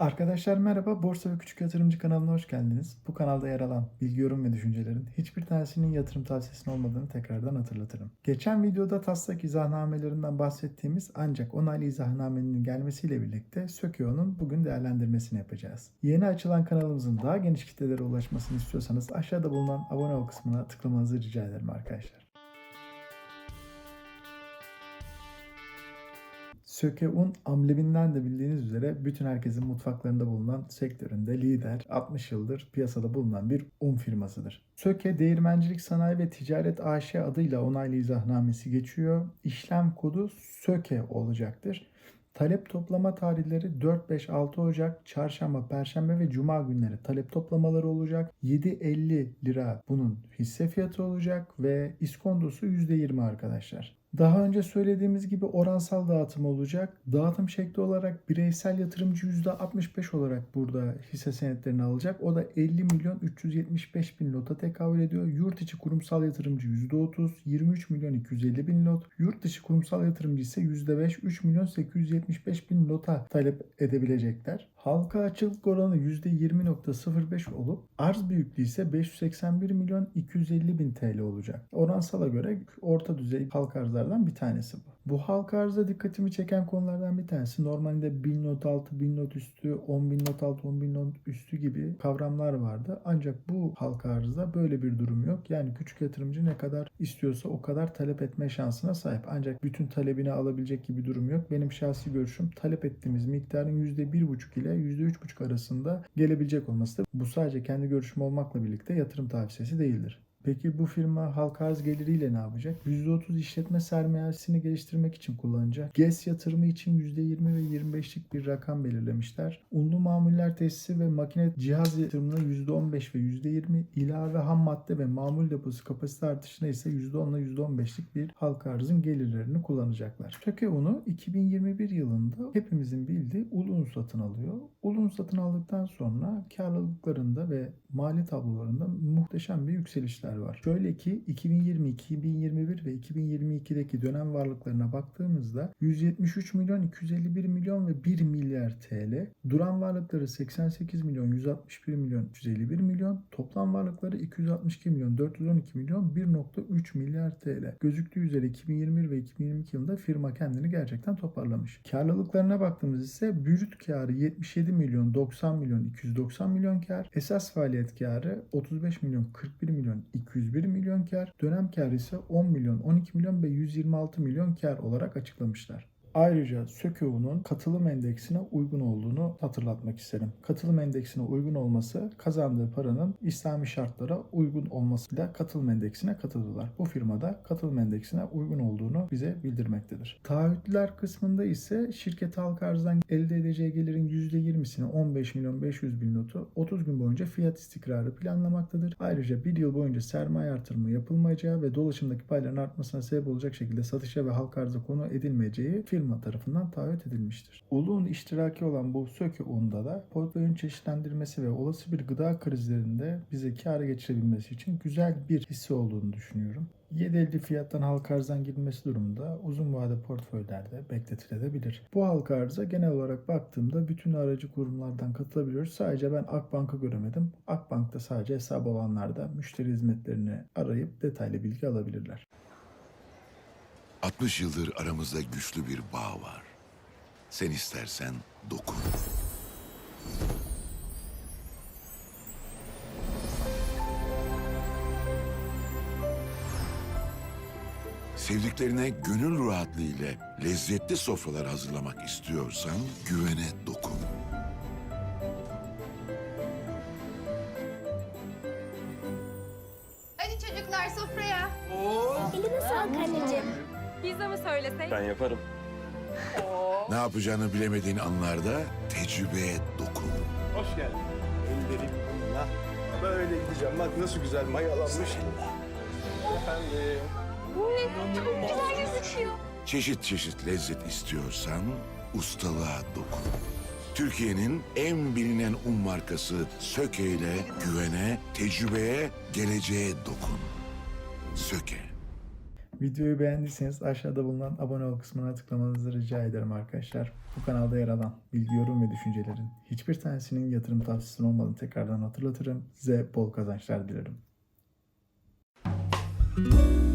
Arkadaşlar merhaba, Borsa ve Küçük Yatırımcı kanalına hoş geldiniz. Bu kanalda yer alan bilgi, yorum ve düşüncelerin hiçbir tanesinin yatırım tavsiyesinin olmadığını tekrardan hatırlatırım. Geçen videoda taslak izahnamelerinden bahsettiğimiz ancak onaylı izahnamenin gelmesiyle birlikte Sökeo'nun bugün değerlendirmesini yapacağız. Yeni açılan kanalımızın daha geniş kitlelere ulaşmasını istiyorsanız aşağıda bulunan abone ol kısmına tıklamanızı rica ederim arkadaşlar. Söke Un ambleminden de bildiğiniz üzere bütün herkesin mutfaklarında bulunan sektöründe lider 60 yıldır piyasada bulunan bir un firmasıdır. Söke Değirmencilik Sanayi ve Ticaret AŞ adıyla onaylı izahnamesi geçiyor. İşlem kodu Söke olacaktır. Talep toplama tarihleri 4, 5, 6 Ocak, Çarşamba, Perşembe ve Cuma günleri talep toplamaları olacak. 7.50 lira bunun hisse fiyatı olacak ve iskondosu %20 arkadaşlar. Daha önce söylediğimiz gibi oransal dağıtım olacak. Dağıtım şekli olarak bireysel yatırımcı %65 olarak burada hisse senetlerini alacak. O da 50 milyon 375 bin lota tekabül ediyor. Yurt içi kurumsal yatırımcı %30, 23 milyon 250 bin lot. Yurt dışı kurumsal yatırımcı ise %5, 3 milyon 875 bin lota talep edebilecekler. Halka açıklık oranı %20.05 olup arz büyüklüğü ise 581 milyon 250 bin TL olacak. Oransala göre orta düzey halka arzlardan bir tanesi bu. Bu halka arzda dikkatimi çeken konulardan bir tanesi normalde 1000 not altı, 1000 not üstü, 10 bin not altı, 10 bin not üstü gibi kavramlar vardı. Ancak bu halka arzda böyle bir durum yok. Yani küçük yatırımcı ne kadar istiyorsa o kadar talep etme şansına sahip. Ancak bütün talebini alabilecek gibi durum yok. Benim şahsi görüşüm talep ettiğimiz miktarın %1,5 ile %3,5 arasında gelebilecek olması. Bu sadece kendi görüşüm olmakla birlikte yatırım tavsiyesi değildir. Peki bu firma halka arz geliriyle ne yapacak? %30 işletme sermayesini geliştirmek için kullanacak. GES yatırımı için %20 ve 25'lik bir rakam belirlemişler. Unlu mamuller tesisi ve makine cihaz yatırımına %15 ve %20, ilave ham madde ve mamul deposu kapasite artışına ise %10 ile %15'lik bir halka arzın gelirlerini kullanacaklar. Töke unu 2021 yılında hepimizin bildiği ulu un satın alıyor. Ulu un satın aldıktan sonra karlılıklarında ve mali tablolarında muhteşem bir yükselişler var. Şöyle ki 2020, 2021 ve 2022'deki dönem varlıklarına baktığımızda 173 milyon, 251 milyon ve 1 milyar TL. Duran varlıkları 88 milyon, 161 milyon, 351 milyon. Toplam varlıkları 262 milyon, 412 milyon, 1.3 milyar TL. Gözüktüğü üzere 2021 ve 2022 yılında firma kendini gerçekten toparlamış. Karlılıklarına baktığımız ise brüt karı 77 milyon, 90 milyon, 290 milyon kar. Esas faaliyet karı 35 milyon, 41 milyon, 201 milyon kar. Dönem karı ise 10 milyon, 12 milyon ve 126 milyon kar olarak açıklamışlar. Ayrıca Sökeo'nun katılım endeksine uygun olduğunu hatırlatmak isterim. Katılım endeksine uygun olması kazandığı paranın İslami şartlara uygun olmasıyla katılım endeksine katıldılar. Bu firmada katılım endeksine uygun olduğunu bize bildirmektedir. Taahhütler kısmında ise şirket halka arzdan elde edeceği gelirin %20'sini 15 milyon 500 bin notu 30 gün boyunca fiyat istikrarı planlamaktadır. Ayrıca bir yıl boyunca sermaye artırımı yapılmayacağı ve dolaşımdaki payların artmasına sebep olacak şekilde satışa ve halka arza konu edilmeyeceği firma tarafından taahhüt edilmiştir. Ulu un iştiraki olan bu Söke un'da da portföyün çeşitlendirmesi ve olası bir gıda krizlerinde bize kâra geçirebilmesi için güzel bir hisse olduğunu düşünüyorum. 7.50 fiyattan halka arzdan girilmesi durumunda uzun vade portföylerde bekletilebilir. Bu halka arıza genel olarak baktığımda bütün aracı kurumlardan katılabiliyoruz. Sadece ben Akbank'ı göremedim. Akbank'ta sadece hesap olanlar da müşteri hizmetlerini arayıp detaylı bilgi alabilirler. 60 yıldır aramızda güçlü bir bağ var. Sen istersen dokun. Sevdiklerine gönül rahatlığı ile lezzetli sofralar hazırlamak istiyorsan güvene dokun. Hadi çocuklar sofraya. Eline sağlık anneciğim. Pizza mı söylesek? Ben yaparım. Ne yapacağını bilemediğin anlarda tecrübeye dokun. Hoş geldin. Ellerim bununla. Böyle gideceğim. Bak nasıl güzel mayalanmış. Efendim. Çok güzel gözüküyor. Çeşit çeşit lezzet istiyorsan ustalığa dokun. Türkiye'nin en bilinen un markası Söke ile güvene, tecrübeye, geleceğe dokun. Söke. Videoyu beğendiyseniz aşağıda bulunan abone ol kısmına tıklamanızı rica ederim arkadaşlar. Bu kanalda yer alan bilgi, yorum ve düşüncelerin hiçbir tanesinin yatırım tavsiyesi olmadığını tekrardan hatırlatırım. Size bol kazançlar dilerim. Müzik